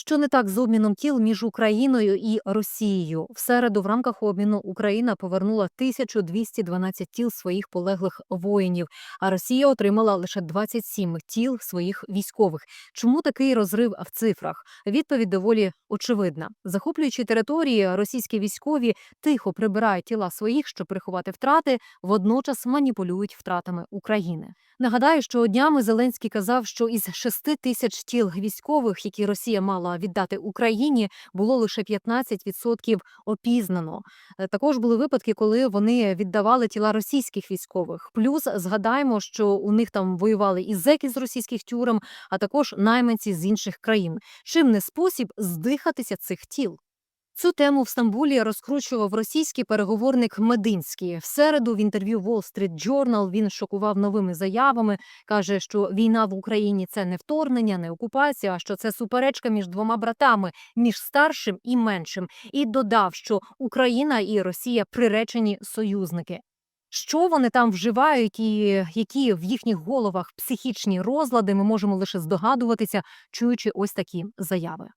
Що не так з обміном тіл між Україною і Росією? В середу в рамках обміну Україна повернула 1212 тіл своїх полеглих воїнів, а Росія отримала лише 27 тіл своїх військових. Чому такий розрив в цифрах? Відповідь доволі очевидна. Захоплюючи території, російські військові тихо прибирають тіла своїх, щоб приховати втрати, водночас маніпулюють втратами України. Нагадаю, що днями Зеленський казав, що із 6 тисяч тіл військових, які Росія мала віддати Україні, було лише 15% опізнано. Е, Також були випадки, коли вони віддавали тіла російських військових. Плюс згадаємо, що у них там воювали і зеки з російських тюрем, а також найманці з інших країн. Чим не спосіб здихатися цих тіл? Цю тему в Стамбулі розкручував російський переговорник Мединський. В середу в інтерв'ю Wall Street Journal він шокував новими заявами. каже, що війна в Україні це не вторгнення, не окупація, а що це суперечка між двома братами, між старшим і меншим. І додав, що Україна і Росія приречені союзники. Що вони там вживають, і які в їхніх головах психічні розлади, ми можемо лише здогадуватися, чуючи ось такі заяви.